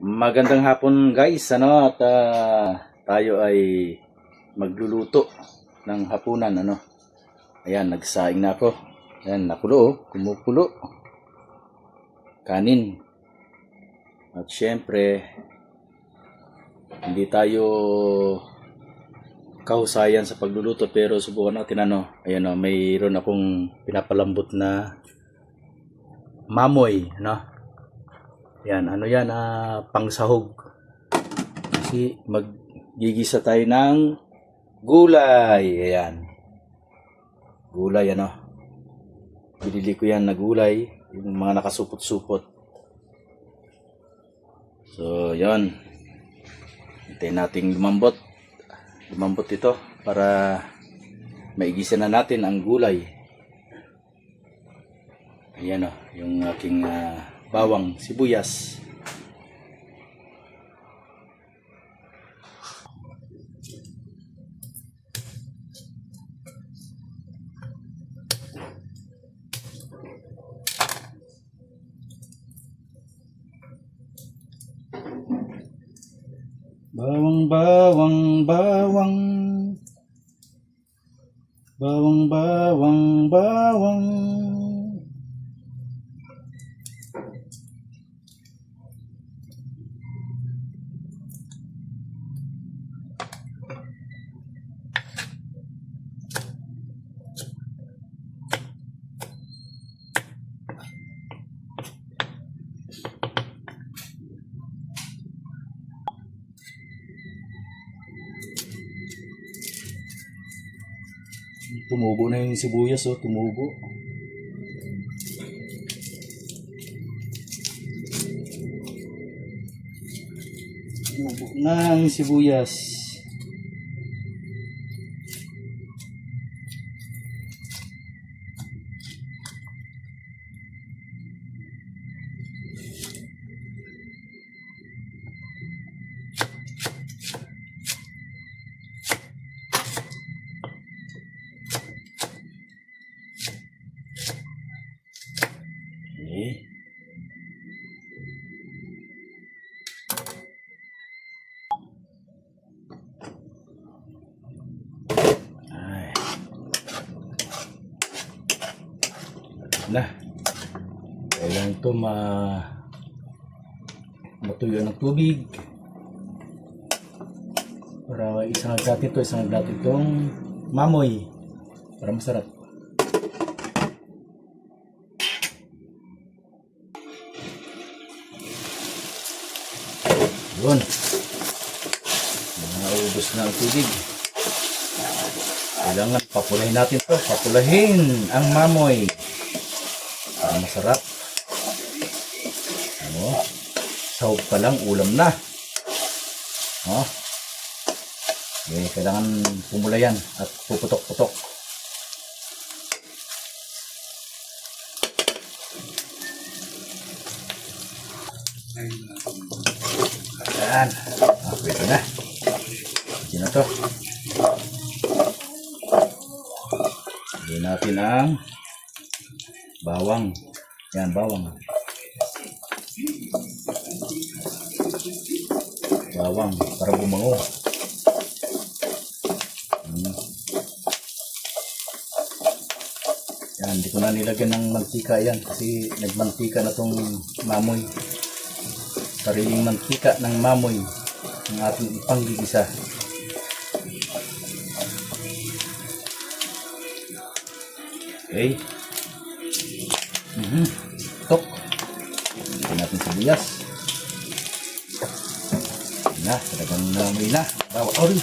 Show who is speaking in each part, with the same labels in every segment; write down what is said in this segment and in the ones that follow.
Speaker 1: Magandang hapon guys, ano at ah, tayo ay magluluto ng hapunan ano. Ayan, nagsaing na ako. Ayan, nakulo oh, kumukulo. Kanin. At syempre, hindi tayo kahusayan sa pagluluto pero subukan natin ano. Ayan oh, mayroon akong pinapalambot na mamoy, no? Yan, ano yan, ah, pangsahog. Kasi maggigisa tayo ng gulay. Ayan. Gulay, ano. Binili ko yan na gulay. Yung mga nakasupot-supot. So, yan. Hintayin nating lumambot. Lumambot ito para maigisa na natin ang gulay. Ayan o, yung aking ah, bawang sibuyas. Bawang, bawang, bawang. Bawang, bawang, bawang. Tumubo na yung sibuyas, oh. Tumubo. Tumubo na ang sibuyas. Na. Kailangan ito ma matuyo ng tubig. Para isang aglat ito, isang aglat itong mamoy. Para masarap. Yun. Naubos na ang tubig. Kailangan papulahin natin to. Papulahin ang mamoy. Masarap. Ano? Sahog pa lang, ulam na. Oh. Okay, kailangan pumula yan at puputok-putok. Yan. Ah, pwede na. Pwede na to. Lagyan natin ang bawang. Yan, bawang. Bawang para bumango. Hmm. Yan, hindi ko na nilagyan ng mantika yan kasi nagmantika na tong mamoy sariling mantika ng mamoy ng ating ipanggigisa. Okay. Mhm. Tok. Lagyan natin sibuyas. Yan na, talagang namoy na. Bawa, ori.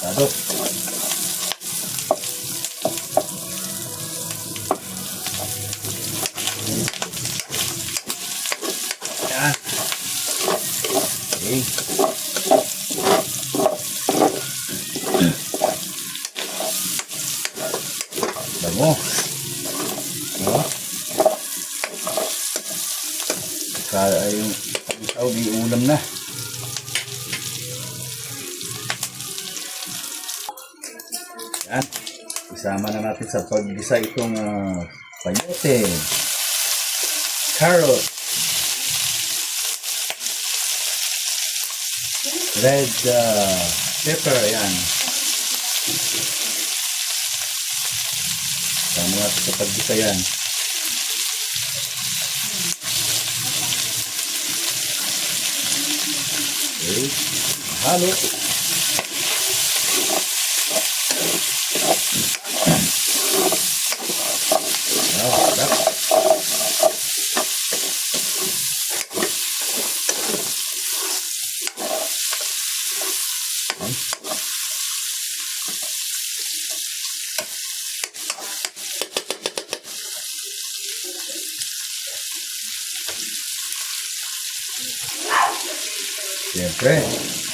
Speaker 1: Sado. Yan. Okay. Bango. No? Kaya yung isaw di ulam na. Yan. Isama na natin sa paggisa itong uh, payote, carrot, red uh, pepper, yan. Tama natin sa paggisa yan. Okay. Halo. Siyempre,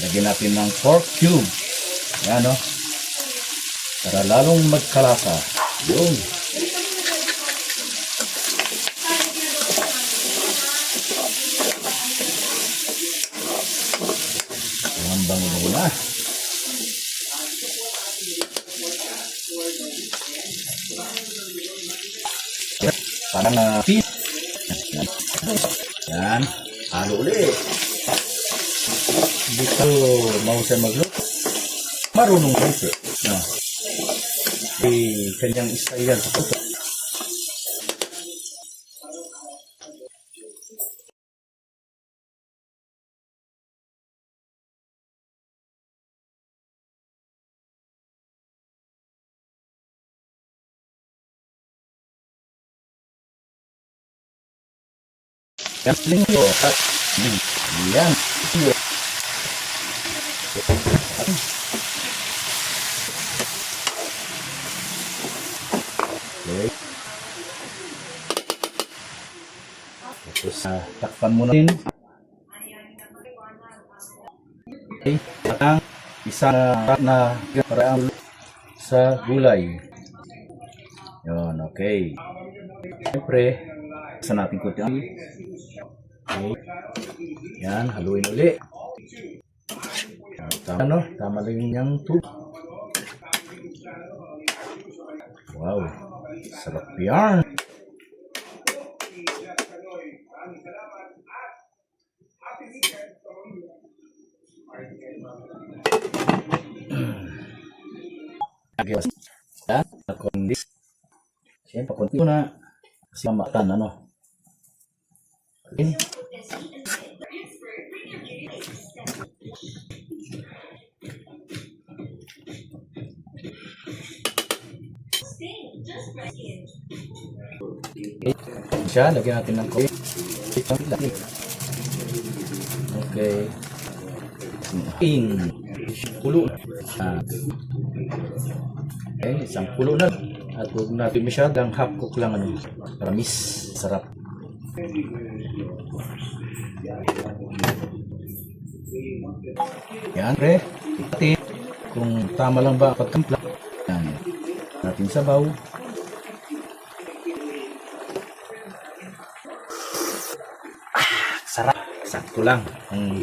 Speaker 1: lagyan natin ng pork cube. Yan, no? Para lalong magkalasa. Yun. Ang bango muna. Parang na uh, Yan. Halo ulit. Dito mahusay magluto. Marunong magluto. No. Di kanyang style yan sa puto. Yan linggo at yan. Okay. Tapos uh, takpan muna din. Okay. Ang isang na parang sa gulay. Yun, okay. Siyempre, sa natin konti ang Okay. Yan, haluin uli. Tama, no? Tama lang yung tubig. Wow. Sarap yan. Agawas. Yan, nakondis. Siyempre, konti ko na. Kasi mamatan, ano? Okay. Siya, lagyan natin ng coffee. Okay. Ing. Pulo. Ah. Okay, isang pulo na. At huwag natin masyadong half cook lang ano. Para miss. Sarap. Yan, pre. Ikatin. Kung tama lang ba pagkampla. Yan. Natin sabaw. Ah, sarap. Sakto lang. Ang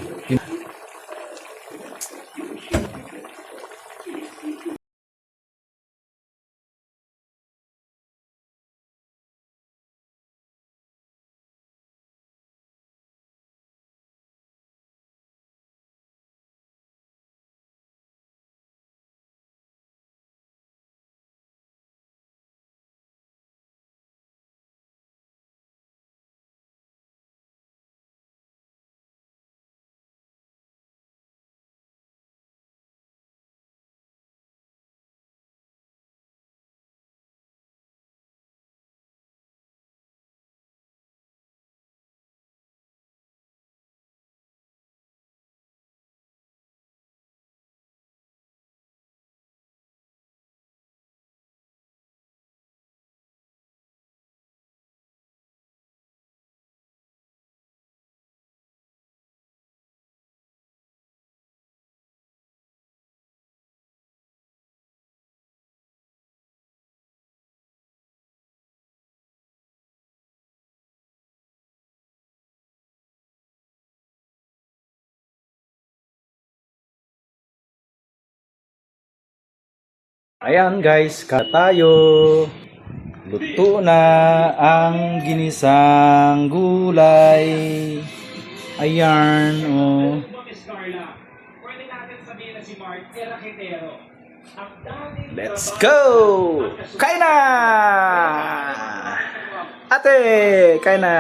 Speaker 1: Ayan guys, kata tayo. Luto na ang ginisang gulay. Ayan, oh. Let's go! Kain na! Ate, kain na!